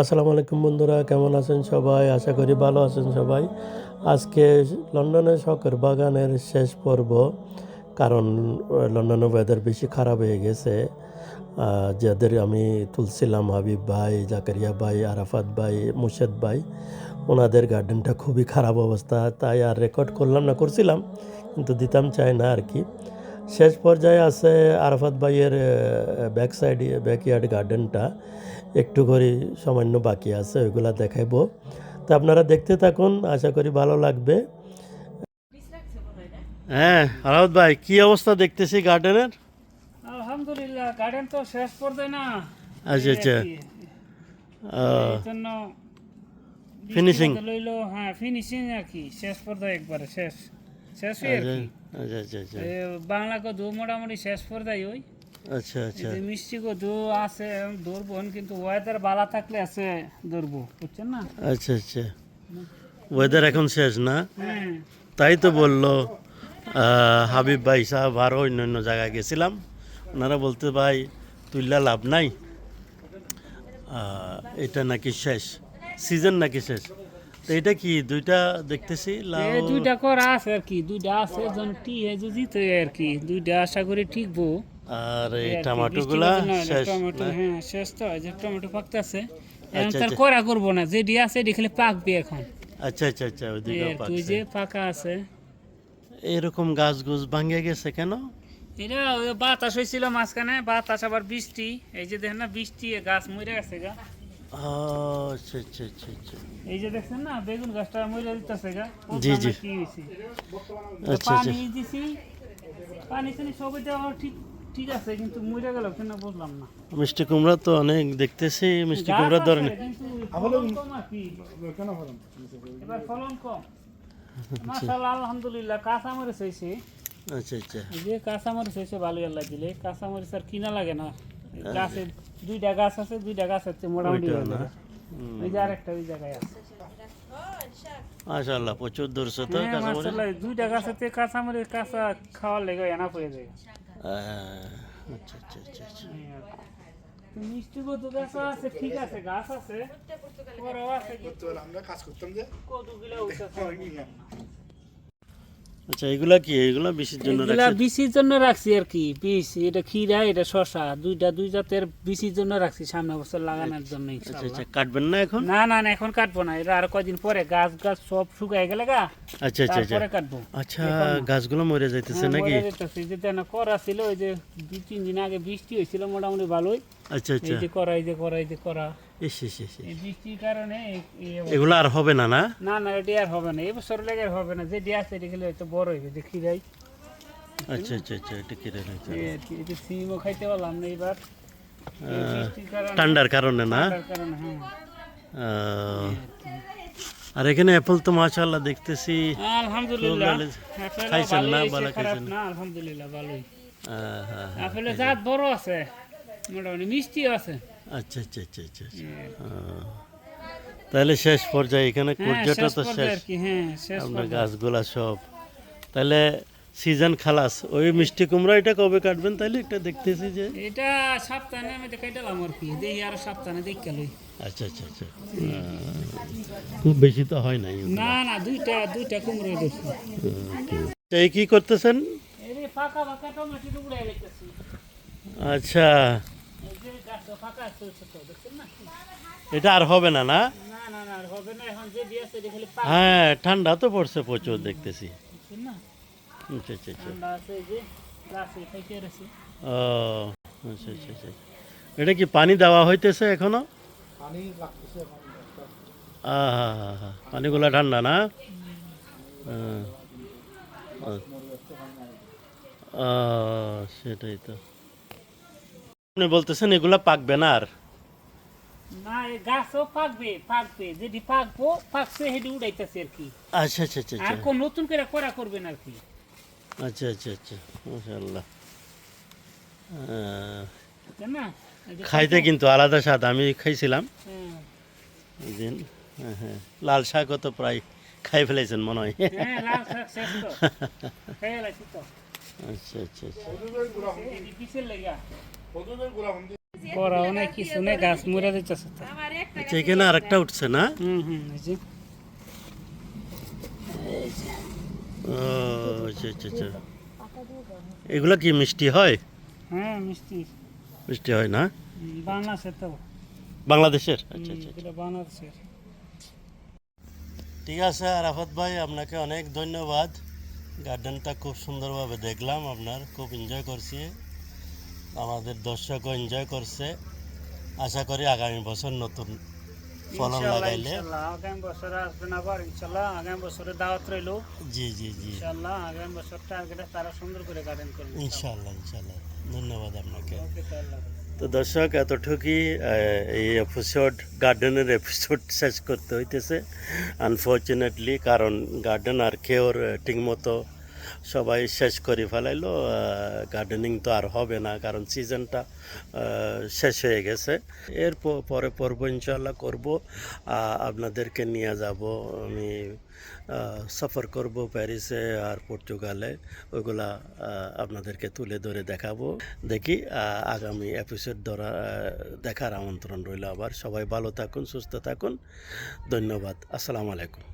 আসসালামু আলাইকুম বন্ধুরা, কেমন আছেন সবাই? আশা করি ভালো আছেন সবাই। আজকে লন্ডনের শখের বাগানের শেষ পর্ব, কারণ লন্ডনের ওয়েদার বেশি খারাপ হয়ে গেছে। যাদের আমি তুলছিলাম হাবিব ভাই, জাকারিয়া ভাই, আরাফাত ভাই, মুর্শেদ ভাই, ওনাদের গার্ডেনটা খুবই খারাপ অবস্থা। তাই আর রেকর্ড করলাম না, করছিলাম, কিন্তু দিতাম চাই না আর কি। শেষ পর্যায়ে আছে আরাফাত ভাইয়ের ব্যাক সাইড ব্যাকইয়ার্ড গার্ডেনটা একটু করে সামান্য বাকি আছে ওইগুলা দেখাইবো। তো আপনারা দেখতে থাকুন আশা করি ভালো লাগবে। হ্যাঁ আরাফাত ভাই কি অবস্থা দেখতেছি গার্ডেনের আলহামদুলিল্লাহ গার্ডেন তো শেষ পর্যায়ে না। আচ্ছা আচ্ছা। লইলো হ্যাঁ ফিনিশিং আর কি শেষ পর্যায়ে একবারে শেষ। শেষ হয়ে কি। আচ্ছা আচ্ছা আচ্ছা। বাংলা কদু মোটামুটি শেষ পর্যায়ে ওই। আচ্ছা আচ্ছা। মিষ্টি কদু আছে ধরবো কিন্তু ওয়েদার ভালো থাকলে আছে ধরবো বুঝছেন না? আচ্ছা আচ্ছা। ওয়েদার এখন শেষ না? হ্যাঁ। তাই তো বলল হাবিব ভাই সাহেব আরও অন্য অন্য জায়গায় গেছিলাম। ওনারা বলতে ভাই তুললা লাভ নাই? এটা নাকি শেষ? সিজন নাকি শেষ? তো এটা কি দুইটা দেখতেছি? লাউ দুইটা করা আছে আর কি। দুইটা আছে টি জিতে আর কি। দুইটা আশা করি ঠিকবো। আর এই টমাটো গুলা শেষ টমেটো হ্যাঁ শেষ তো এই যে টমেটো পাকতেছে। এখন আচ্ছা, তার আচ্ছা। করা করব না যেটি আছে এটি খালি পাকবে এখন। আচ্ছা আচ্ছা আচ্ছা ওই দুইটা পাকছে। যে পাকা আছে। এরকম গাছ গুছ ভাঙে গেছে কেন? এটা বাতাস হয়েছিল মাঝখানে বাতাস আবার বৃষ্টি। এই যে দেখেন না বৃষ্টি গাছ মরে গেছে গা। আচ্ছা আচ্ছা আচ্ছা আচ্ছা এই যে দেখছেন না বেগুন গাছটা মরে দিতেছে গা জি, জি। কি আচ্ছা আচ্ছা পানি দিছি পানি টানি সবই দেওয়া ঠিক ঠিক আছে কিন্তু মরে গেল কেন বুঝলাম না। মিষ্টি কুমড়া তো অনেক দেখতেছি মিষ্টি কুমড়া কিন্তু ফলন। এবার কম। মাশাআল্লাহ আলহামদুলিল্লাহ কাঁচা মরিচ হয়েছে। আচ্ছা আচ্ছা। যে কাঁচা মরিচ হয়েছে ভালোই আল্লাহ দিলে কাঁচা মরিচ আর কিনা লাগে না। গাছে দুইটা গাছ আছে দুইটা গাছ আছে মোটামুটি হয়ে। ওই যে আরেকটা ওই জায়গায় আছে। মাশাআল্লাহ প্রচুর ধরছে তো হ্যাঁ, মাশাআল্লাহ, দুইটা গাছেতে কাঁচা মরিচ কাঁচা খাওয়ার লেগে এনা পড়ে যায়। আচ্ছা আচ্ছা আচ্ছা আচ্ছা। তো মিষ্টি কদু গাছ আছে ঠিক আছে গাছ আছে। বড় আছে। কিন্তু আমরা কাজ করতাম যে। কদুগুলা উঠেছে। আচ্ছা এগুলা কি? এগুলা বেশির জন্য এগুলা বিচির জন্য রাখছি আর কি এটা খিরা এটা শশা দুইটা দুই জাতের বিচির জন্য রাখছি সামনে বছর লাগানোর জন্য আচ্ছা আচ্ছা কাটবেন না এখন? না না না এখন কাটবো না এটা আর কয়দিন পরে গাছ গাছ সব শুকায় গেলে গা আচ্ছা আচ্ছা আচ্ছা। তারপরে কাটবো। আচ্ছা গাছগুলো মরে যাইতেছে হ্যাঁ, নাকি? মরে। যে করা ছিল ওই যে দুই তিন দিন আগে বৃষ্টি হয়েছিল মোটামুটি ভালোই। আচ্ছা আচ্ছা। এই যে করা এই যে করা এই যে করা। এই বৃষ্টির কারণে এই- এই অবস্থা। এগুলো আর হবে না না? না না এটি আর হবে না। লেগে হবে না। যে দিয়ে আছে এটি খেলে হয়তো বড় হইবে দেখি যাই আচ্ছা আচ্ছা আচ্ছা এটা সিমও খাইতে পারলাম না এবার ঠান্ডার কারণে না? কারণে হ্যাঁ। আর এখানে অ্যাপল তো মাশাআল্লাহ দেখতেছি। আলহামদুলিল্লাহ। খুব ভালো- আপেলও খাইছেন না, ভালো খাইছেন? না আলহামদুলিল্লাহ ভালোই। আহ, হ্যাঁ হ্যাঁ আপেলের জাত বড় আছে মোটামুটি মিষ্টিও আছে। আচ্ছা আচ্ছা আচ্ছা আচ্ছা আচ্ছা। তাহলে শেষ পর্যায়ে এখানে হ্যাঁ কুর্জাটা শেষ তো শেষ। হ্যাঁ আপনার গাছগুলা সব। তাহলে সিজন খালাস ওই মিষ্টি কুমড়া এটা কবে কাটবেন? তাহলে একটা দেখতেছি যে এটা সপ্তাহে আমি তো কেটালাম আর কি দেখি আর সপ্তাহে দেখে লই। আচ্ছা আচ্ছা আচ্ছা। খুব বেশি তো হয় নাই না না দুইটা দুইটা কুমড়ো দেখছি এই কি করতেছেন? এই ফাঁকা ফাঁকা টমেটো টুকরে দেখতেছি আচ্ছা। ফাঁকা আছে ছোট দেখছেন না? এটা আর হবে না না? না না না আর হবে না এখন যে দিয়েছে এটা হ্যাঁ ঠান্ডা তো পড়ছে প্রচুর দেখতেছি। না? আচ্ছা আচ্ছা ঠান্ডা আছে যে গাছে খাইতে রয়েছে ও আচ্ছা আচ্ছা আচ্ছা এটা কি পানি দেওয়া হইতেছে এখনও? পানি লাগতেছে আহা পানিগুলা ঠান্ডা না? হ্যাঁ। সেটাই তো। আপনি বলতেছেন এগুলা পাকবে না আর। না এই গাছও পাকবে পাকবে যেটি পাকবো পাকছে সেটি উড়াইতেছে আর কি। আচ্ছা আচ্ছা আচ্ছা আর আচ্ছা কোন নতুন করে করা করবেন আর কি। আচ্ছা আচ্ছা আচ্ছা মাশাআল্লাহ। না? খাইতে কিন্তু আলাদা স্বাদ আমি খাইছিলাম। হ্যাঁ। দিন হ্যাঁ হ্যাঁ। লাল শাকও তো প্রায় খাই ফেলেছেন মনে হয়। হ্যাঁ আচ্ছা আচ্ছা আচ্ছা। করা অনেক কিছু নেই গাছ মরে দিতেছে তো। আচ্ছা এখানে আরেকটা উঠছে না? হুম হুম এই যে। ও আচ্ছা আচ্ছা আচ্ছা। এগুলা কি মিষ্টি হয়? হ্যাঁ মিষ্টি। মিষ্টি হয় না? বাংলাদেশের তো। বাংলাদেশের? আচ্ছা আচ্ছা বাংলাদেশের। ঠিক আছে আরাফাত ভাই আপনাকে অনেক ধন্যবাদ। গার্ডেনটা খুব সুন্দরভাবে দেখলাম আপনার খুব এনজয় করছি। আমাদের দর্শকও এনজয় করছে। আশা করি আগামী বছর নতুন ফলন লাগাইলে। আগামী বছরে আসবেন আবার ইনশাল্লাহ আগামী বছরে দাওয়াত রইল। জি জি জি। ইনশাল্লাহ আগামী বছর টার্গেটে তারা সুন্দর করে গার্ডেন করবে ইনশাল্লাহ ইনশাল্লাহ। ধন্যবাদ আপনাকে। তো দর্শক এতটুকুই এই এপিসোড গার্ডেনের এপিসোড শেষ করতে হইতেছে। আনফর্চুনেটলি কারণ গার্ডেন আর কেউর ঠিকমতো সবাই শেষ করে ফেলাইলো গার্ডেনিং তো আর হবে না, কারণ সিজনটা শেষ হয়ে গেছে। এর পরে পর্ব ইনশাল্লাহ করব আপনাদেরকে নিয়ে যাব, আমি সফর করব প্যারিসে আর পর্তুগালে, ওইগুলা আপনাদেরকে তুলে ধরে দেখাবো। দেখি আগামী এপিসোড ধরা দেখার আমন্ত্রণ রইল আবার। সবাই ভালো থাকুন, সুস্থ থাকুন। ধন্যবাদ। আসসালামু আলাইকুম।